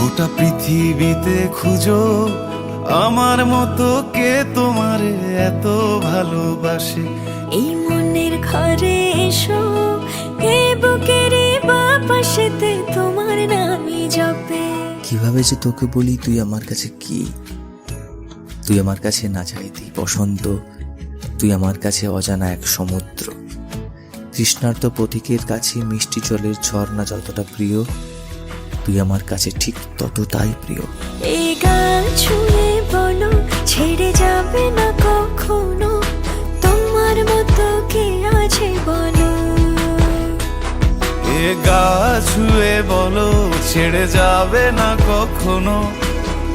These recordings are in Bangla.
গোটা পৃথিবীতে খুঁজো। আমার মতো কে তোমার এত ভালোবাসে? এই মনের ঘরে এসো এ বুকের বাপাশেতে তোমার নামই জপে। কীভাবে যে তোকে বলি তুই আমার কাছে কি? তুই আমার কাছে না চাইতি বসন্ত তুই আমার কাছে অজানা এক সমুদ্র। তৃষ্ণার্ত পথিকের কাছে মিষ্টি জলের ঝর্ণা যতটা প্রিয় তুই আমার কাছে ঠিক ততটাই প্রিয়। এই গান ছুঁয়ে বলো ছেড়ে যাবে না কখনো? তোমার মতো কে আছে বলো? এ গা ছুঁয়ে বলো ছেড়ে যাবে না কখনো?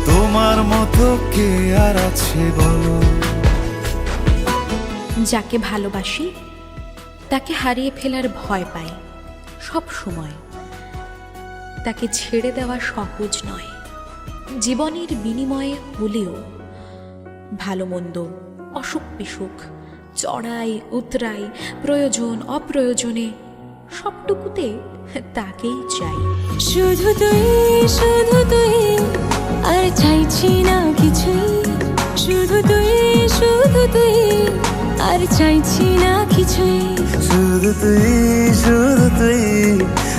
তোমার মতো কে আর আছে বলো? যাকে ভালোবাসি তাকে হারিয়ে ফেলার ভয় পাই সব সময়। তাকে ছেড়ে দেওয়া সহজ নয়। জীবনের বিনিময়ে হলেও ভালো মন্দ অসুখ বিসুখ চড়াই উতরাই প্রয়োজন অপ্রয়োজনে সবটুকুতে তাকেই চাই। শুধু তুই শুধু তুই আর চাইছি না কিছুই। শুধু তুই শুধু তুই আর চাইছি না কিছুই। শুধু তুই শুধু তুই